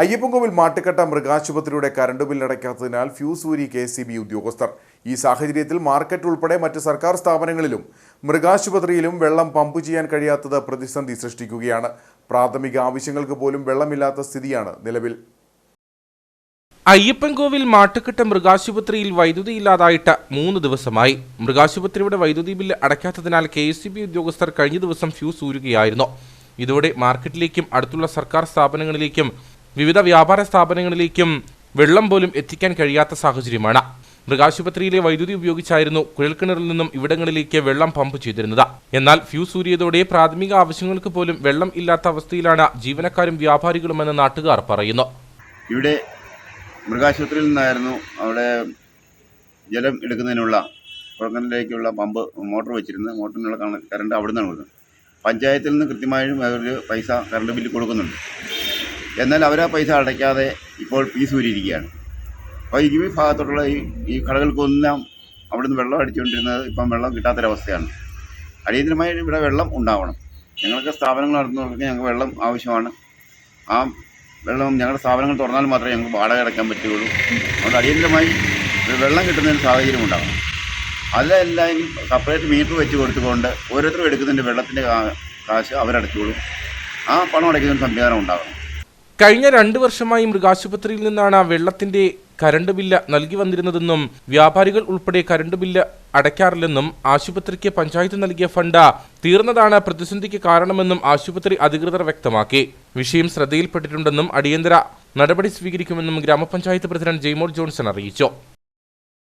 അയ്യപ്പൻകോവിൽ മാട്ടുക്കട്ട മൃഗാശുപത്രിയുടെ current bill അടയ്ക്കാത്തതിനാൽ fuse ഊരി കെ സി ബി ഉദ്യോഗസ്ഥർ. ഈ സാഹചര്യത്തിൽ മാർക്കറ്റ് ഉൾപ്പെടെ മറ്റ് സർക്കാർ സ്ഥാപനങ്ങളിലും മൃഗാശുപത്രിയിലും വെള്ളം പമ്പ് ചെയ്യാൻ കഴിയാത്തത് പ്രതിസന്ധി സൃഷ്ടിക്കുകയാണ്. പ്രാഥമിക ആവശ്യങ്ങൾക്ക് പോലും വെള്ളമില്ലാത്ത സ്ഥിതിയാണ് നിലവിൽ. അയ്യപ്പൻകോവിൽ മാട്ടുക്കെട്ട മൃഗാശുപത്രിയിൽ വൈദ്യുതി ഇല്ലാതായിട്ട് മൂന്ന് ദിവസമായി. മൃഗാശുപത്രിയുടെ വൈദ്യുതി ബില്ല് അടയ്ക്കാത്തതിനാൽ കെ ഉദ്യോഗസ്ഥർ കഴിഞ്ഞ ദിവസം ഫ്യൂസ് ഊരുകയായിരുന്നു. ഇതോടെ മാർക്കറ്റിലേക്കും അടുത്തുള്ള സർക്കാർ സ്ഥാപനങ്ങളിലേക്കും വിവിധ വ്യാപാര സ്ഥാപനങ്ങളിലേക്കും വെള്ളം പോലും എത്തിക്കാൻ കഴിയാത്ത സാഹചര്യമാണ്. മൃഗാശുപത്രിയിലെ വൈദ്യുതി ഉപയോഗിച്ചായിരുന്നു കുഴൽക്കിണറിൽ നിന്നും ഇവിടങ്ങളിലേക്ക് വെള്ളം പമ്പ് ചെയ്തിരുന്നത്. എന്നാൽ ഫ്യൂസ് ഊരിയതോടെ പ്രാഥമിക ആവശ്യങ്ങൾക്ക് പോലും വെള്ളം ഇല്ലാത്ത അവസ്ഥയിലാണ് ജീവനക്കാരും വ്യാപാരികളുമെന്ന് നാട്ടുകാർ പറയുന്നു. ഇവിടെ മൃഗാശുപത്രിയിൽ നിന്നായിരുന്നു അവിടെ ജലം എടുക്കുന്നതിനുള്ള കുഴൽക്കിണറിലേക്കുള്ള പമ്പ് മോട്ടോർ വെച്ചിരുന്നത്. മോട്ടറിനുള്ള കറണ്ട് അവിടെ നിന്നാണ് കൊടുക്കുന്നത്. പഞ്ചായത്തിൽ നിന്ന് കൃത്യമായും അവർ പൈസ കറണ്ട് ബില്ല് കൊടുക്കുന്നുണ്ട്. എന്നാൽ അവർ ആ പൈസ അടയ്ക്കാതെ ഇപ്പോൾ ഫീസ് ഊരിയിരിക്കുകയാണ് അപ്പോൾ ഈ ഭാഗത്തോട്ടുള്ള ഈ ഈ കടകൾക്കൊന്നും അവിടെ നിന്ന് വെള്ളം അടിച്ചുകൊണ്ടിരുന്നത് ഇപ്പം വെള്ളം കിട്ടാത്തൊരവസ്ഥയാണ്. അടിയന്തരമായി ഇവിടെ വെള്ളം ഉണ്ടാവണം. ഞങ്ങൾക്ക് സ്ഥാപനങ്ങൾ നടത്തുന്നവർക്ക് ഞങ്ങൾക്ക് വെള്ളം ആവശ്യമാണ്. ആ വെള്ളം ഞങ്ങളുടെ സ്ഥാപനങ്ങൾ തുറന്നാൽ മാത്രമേ ഞങ്ങൾക്ക് വാടക അടയ്ക്കാൻ പറ്റുകയുള്ളൂ. അതുകൊണ്ട് അടിയന്തരമായി വെള്ളം കിട്ടുന്നതിന് സാഹചര്യം ഉണ്ടാകണം അതിലെല്ലാം സെപ്പറേറ്റ് മീറ്റർ വെച്ച് കൊടുത്തുകൊണ്ട് ഓരോരുത്തരും എടുക്കുന്നതിന്റെ വെള്ളത്തിന്റെ കാശ് അവരടച്ചുകൊള്ളും ആ പണം അടയ്ക്കുന്ന സംവിധാനം ഉണ്ടാകണം കഴിഞ്ഞ രണ്ട് വർഷമായി മൃഗാശുപത്രിയിൽ നിന്നാണ് വെള്ളത്തിന്റെ കരണ്ട് ബില്ല് നൽകി വന്നിരുന്നതെന്നും വ്യാപാരികൾ ഉൾപ്പെടെ കരണ്ട് ബില്ല് അടയ്ക്കാറില്ലെന്നും ആശുപത്രിക്ക് പഞ്ചായത്ത് നൽകിയ ഫണ്ട് തീർന്നതാണ് പ്രതിസന്ധിക്ക് കാരണമെന്നും ആശുപത്രി അധികൃതർ വ്യക്തമാക്കി. വിഷയം ശ്രദ്ധയിൽപ്പെട്ടിട്ടുണ്ടെന്നും അടിയന്തര നടപടി സ്വീകരിക്കുമെന്നും ഗ്രാമപഞ്ചായത്ത് പ്രസിഡന്റ് ജെയ്മോൾ ജോൺസൺ അറിയിച്ചു.